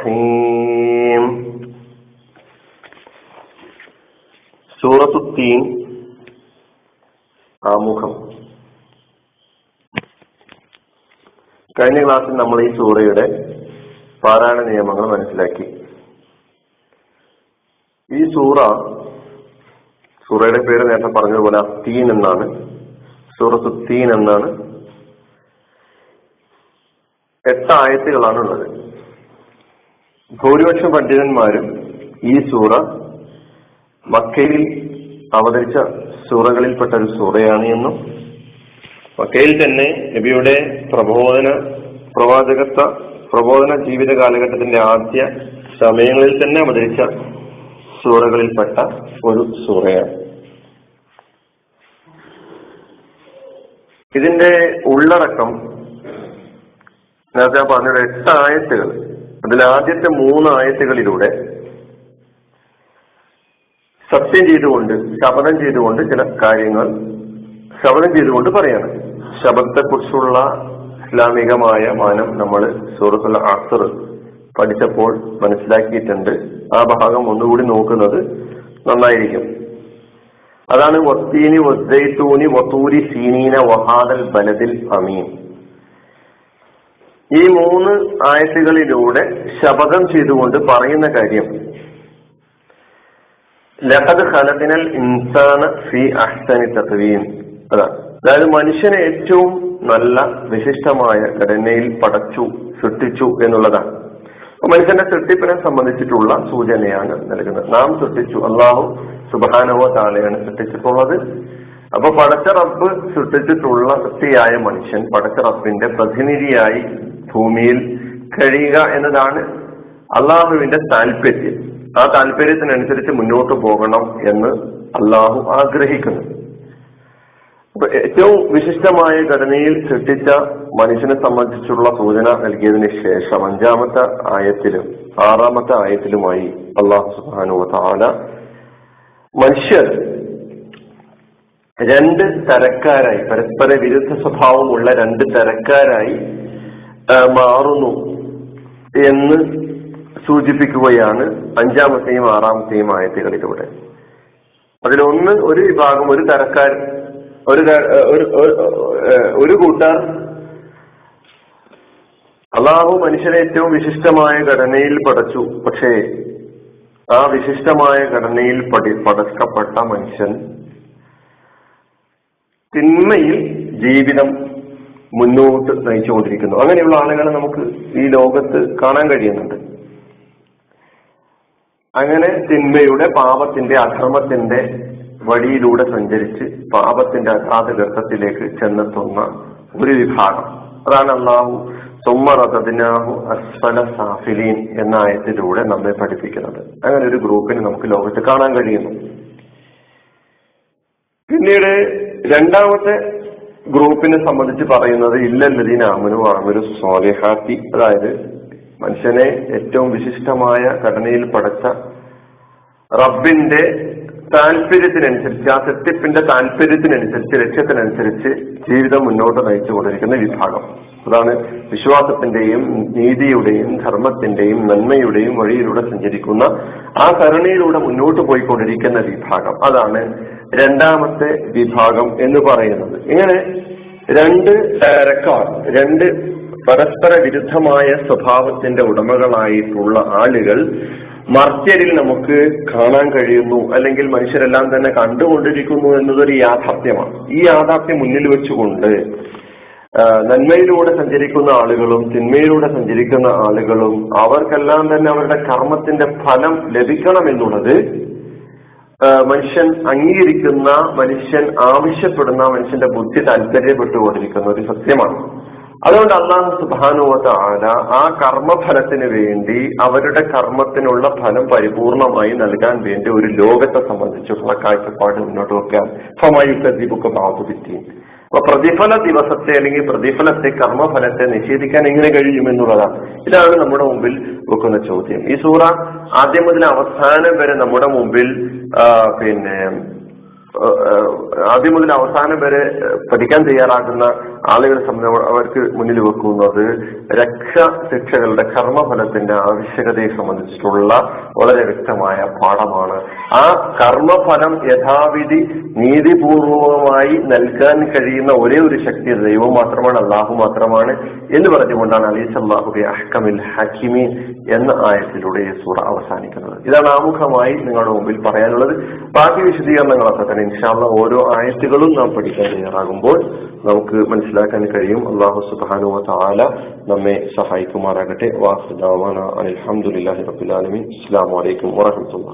الرحيم سورة التين ആമുഖം കഴിഞ്ഞ ക്ലാസ്സിൽ നമ്മൾ ഈ സൂറയുടെ പാരായണ നിയമങ്ങൾ മനസ്സിലാക്കി ഈ സൂറ സൂറയുടെ പേര് നേരത്തെ പറഞ്ഞതുപോലെ തീൻ എന്നാണ് സൂറത്ത് തീൻ എന്നാണ് എട്ട് ആയത്തുകളാണ് ഉള്ളത് ഭൂരിപക്ഷം പണ്ഡിതന്മാരും ഈ സൂറ മക്കയിൽ അവതരിച്ച സൂറകളിൽപ്പെട്ട ഒരു സൂറയാണ് എന്നും മക്കയിൽ തന്നെ നബിയുടെ പ്രബോധന പ്രവാചകത്വ പ്രബോധന ജീവിത കാലഘട്ടത്തിന്റെ ആദ്യ സമയങ്ങളിൽ തന്നെ അവതരിച്ച സൂറകളിൽപ്പെട്ട ഒരു സൂറയാണ്. ഇതിന്റെ ഉള്ളടക്കം നേരത്തെ പറഞ്ഞ എട്ട് ആയത്തുകൾ അതിൽ ആദ്യത്തെ മൂന്ന് ആയത്തുകളിലൂടെ സത്യം ചെയ്തുകൊണ്ട് ശപഥം ചെയ്തുകൊണ്ട് ചില കാര്യങ്ങൾ ശപഥം ചെയ്തുകൊണ്ട് പറയാണ്. ശബദത്തെക്കുറിച്ചുള്ള ഇസ്ലാമികമായ മാനം നമ്മൾ സൂറത്തുൽ അസർ പഠിച്ചപ്പോൾ മനസ്സിലാക്കിയിട്ടുണ്ട്. ആ ഭാഗം ഒന്നുകൂടി നോക്കുന്നത് നന്നായിരിക്കും. അതാണ് വത്തീനി വസ്തൂനി വത്തൂരി സീനീന വഹാദൽ ബലദിൽ അമീൻ. ഈ മൂന്ന് ആയത്തുകളിലൂടെ ശപഥം ചെയ്തുകൊണ്ട് പറയുന്ന കാര്യം. ലഹദ് ഹലദിനൽ ഇൻസാന ഫി അഹ്സനി തത്വീം അതാണ് അതായത് മനുഷ്യനെ ഏറ്റവും നല്ല വിശിഷ്ടമായ ഘടനയിൽ പടച്ചു സൃഷ്ടിച്ചു എന്നുള്ളതാണ്. മനുഷ്യന്റെ സൃഷ്ടിപ്പിനെ സംബന്ധിച്ചിട്ടുള്ള സൂചനയാണ് നൽകുന്നത്. നാം സൃഷ്ടിച്ചു അള്ളാഹു സുബാനവോ താളെയാണ് സൃഷ്ടിച്ചിട്ടുള്ളത്. അപ്പൊ പടച്ച റബ്ബ് സൃഷ്ടിച്ചിട്ടുള്ള സൃഷ്ടിയായ മനുഷ്യൻ പടച്ച റബ്ബിന്റെ പ്രതിനിധിയായി ഭൂമിയിൽ കഴിയുക എന്നതാണ് അള്ളാഹുവിന്റെ താല്പര്യം. ആ താല്പര്യത്തിനനുസരിച്ച് മുന്നോട്ട് പോകണം എന്ന് അള്ളാഹു ആഗ്രഹിക്കുന്നു. അപ്പൊ ഏറ്റവും വിശിഷ്ടമായ ഘടനയിൽ സൃഷ്ടിച്ച മനുഷ്യനെ സംബന്ധിച്ചുള്ള സൂചന നൽകിയതിന് ശേഷം അഞ്ചാമത്തെ ആയത്തിലും ആറാമത്തെ ആയത്തിലുമായി അള്ളാഹു സുബാനു താല മനുഷ്യർ രണ്ട് തരക്കാരായി പരസ്പര വിരുദ്ധ സ്വഭാവമുള്ള രണ്ട് തരക്കാരായി മാറുന്നു എന്ന് സൂചിപ്പിക്കുകയാണ് അഞ്ചാമത്തെയും ആറാമത്തെയും ആയത്തുകളിലൂടെ അതിലൊന്ന് ഒരു വിഭാഗം ഒരു തരക്കാർ ഒരു ഒരു കൂട്ടർ. അള്ളാഹു മനുഷ്യനെ ഏറ്റവും വിശിഷ്ടമായ ഘടനയിൽ പടച്ചു. പക്ഷേ ആ വിശിഷ്ടമായ ഘടനയിൽ പടി പടക്കപ്പെട്ട മനുഷ്യൻ തിന്മയിൽ ജീവിതം മുന്നോട്ട് നയിച്ചുകൊണ്ടിരിക്കുന്നു. അങ്ങനെയുള്ള ആളുകളെ നമുക്ക് ഈ ലോകത്ത് കാണാൻ കഴിയുന്നുണ്ട്. അങ്ങനെ തിന്മയുടെ പാപത്തിന്റെ അധർമ്മത്തിന്റെ വഴിയിലൂടെ സഞ്ചരിച്ച് പാപത്തിന്റെ അഗാധ അഗാധഗർത്തത്തിലേക്ക് ചെന്നെത്തുന്ന ഒരു വിഭാഗം. അതാണ് അള്ളാഹു സുമ്മറതനാഹു അസ്ഫല സാഫിലീൻ എന്ന ആയത്തിലൂടെ നമ്മെ പഠിപ്പിക്കുന്നത്. അങ്ങനെ ഒരു ഗ്രൂപ്പിന് നമുക്ക് ലോകത്ത് കാണാൻ കഴിയുന്നു. പിന്നീട് രണ്ടാമത്തെ ഗ്രൂപ്പിനെ സംബന്ധിച്ച് പറയുന്നത് ഇല്ലല്ലതീൻ ആമനു ആമരു സ്വാലിഹാത്തി. അതായത് മനുഷ്യനെ ഏറ്റവും വിശിഷ്ടമായ ഘടനയിൽ പടച്ച റബ്ബിന്റെ താല്പര്യത്തിനനുസരിച്ച് ആ സത്യപ്പിന്റെ താല്പര്യത്തിനനുസരിച്ച് ലക്ഷ്യത്തിനനുസരിച്ച് ജീവിതം മുന്നോട്ട് നയിച്ചു കൊണ്ടിരിക്കുന്ന വിഭാഗം. അതാണ് വിശ്വാസത്തിന്റെയും നീതിയുടെയും ധർമ്മത്തിന്റെയും നന്മയുടെയും വഴിയിലൂടെ സഞ്ചരിക്കുന്ന ആ കരുണയിലൂടെ മുന്നോട്ട് പോയിക്കൊണ്ടിരിക്കുന്ന വിഭാഗം. അതാണ് രണ്ടാമത്തെ വിഭാഗം എന്ന് പറയുന്നത്. ഇങ്ങനെ രണ്ട് തരക്കാർ രണ്ട് പരസ്പര വിരുദ്ധമായ സ്വഭാവത്തിന്റെ ഉടമകളായിട്ടുള്ള ആളുകൾ മർത്യരിൽ നമുക്ക് കാണാൻ കഴിയുന്നു അല്ലെങ്കിൽ മനുഷ്യരെല്ലാം തന്നെ കണ്ടുകൊണ്ടിരിക്കുന്നു എന്നതൊരു യാഥാർത്ഥ്യമാണ്. ഈ യാഥാർത്ഥ്യം മുന്നിൽ വെച്ചുകൊണ്ട് നന്മയിലൂടെ സഞ്ചരിക്കുന്ന ആളുകളും തിന്മയിലൂടെ സഞ്ചരിക്കുന്ന ആളുകളും അവർക്കെല്ലാം തന്നെ അവരുടെ കർമ്മത്തിന്റെ ഫലം ലഭിക്കണം എന്നുള്ളത് മനുഷ്യൻ അംഗീകരിക്കുന്ന മനുഷ്യൻ ആവശ്യപ്പെടുന്ന മനുഷ്യന്റെ ബുദ്ധി താല്പര്യപ്പെട്ടുകൊണ്ടിരിക്കുന്ന ഒരു സത്യമാണ്. അതുകൊണ്ട് അള്ളാഹു സുബാനുവത ആല ആ കർമ്മഫലത്തിന് വേണ്ടി അവരുടെ കർമ്മത്തിനുള്ള ഫലം പരിപൂർണമായി നൽകാൻ വേണ്ടി ഒരു ലോകത്തെ സംബന്ധിച്ചുള്ള കാഴ്ചപ്പാട് മുന്നോട്ട് വെക്കാൻ. ഫമായുക്കദ്ദീപൊക്കെ ബാധുവിറ്റി അപ്പൊ പ്രതിഫല ദിവസത്തെ അല്ലെങ്കിൽ പ്രതിഫലത്തെ കർമ്മഫലത്തെ നിഷേധിക്കാൻ എങ്ങനെ കഴിയും എന്നുള്ളതാണ്. ഇതാണ് നമ്മുടെ മുമ്പിൽ വെക്കുന്ന ചോദ്യം. ഈ സൂറ ആദ്യം മുതൽ അവസാനം വരെ നമ്മുടെ മുമ്പിൽ പിന്നെ ആദ്യം മുതൽ അവസാനം വരെ പഠിക്കാൻ തയ്യാറാകുന്ന ആളുകളെ സംബന്ധിച്ച് അവർക്ക് മുന്നിൽ വെക്കുന്നത് രക്ഷ ശിക്ഷകളുടെ കർമ്മഫലത്തിന്റെ ആവശ്യകതയെ സംബന്ധിച്ചിട്ടുള്ള വളരെ വ്യക്തമായ പാഠമാണ്. ആ കർമ്മഫലം യഥാവിധി നീതിപൂർവമായി നൽകാൻ കഴിയുന്ന ഒരേ ഒരു ശക്തി ദൈവം മാത്രമാണ് അള്ളാഹു മാത്രമാണ് എന്ന് പറഞ്ഞുകൊണ്ടാണ് അലീസ് അഹ്കമിൽ ഹക്കിമി എന്ന ആയത്തിലൂടെ സൂറ അവസാനിക്കുന്നത്. ഇതാണ് ആമുഖമായി നിങ്ങളുടെ മുമ്പിൽ പറയാനുള്ളത്. ബാക്കി വിശദീകരണങ്ങളൊക്കെ തന്നെ ഇൻഷാല്ല ഓരോ ആയത്തുകളും നാം പഠിക്കാൻ തയ്യാറാകുമ്പോൾ നമുക്ക് മനസ്സിലാക്കാൻ കഴിയും. അള്ളാഹു സുബാനു താല നമ്മെ സഹായിക്കുമാറാകട്ടെ. വാസുദാവാന അലഹമുല്ലാഹി റബുലാലമി അസ്സാം വലൈക്കും വാഹമത്തുള്ള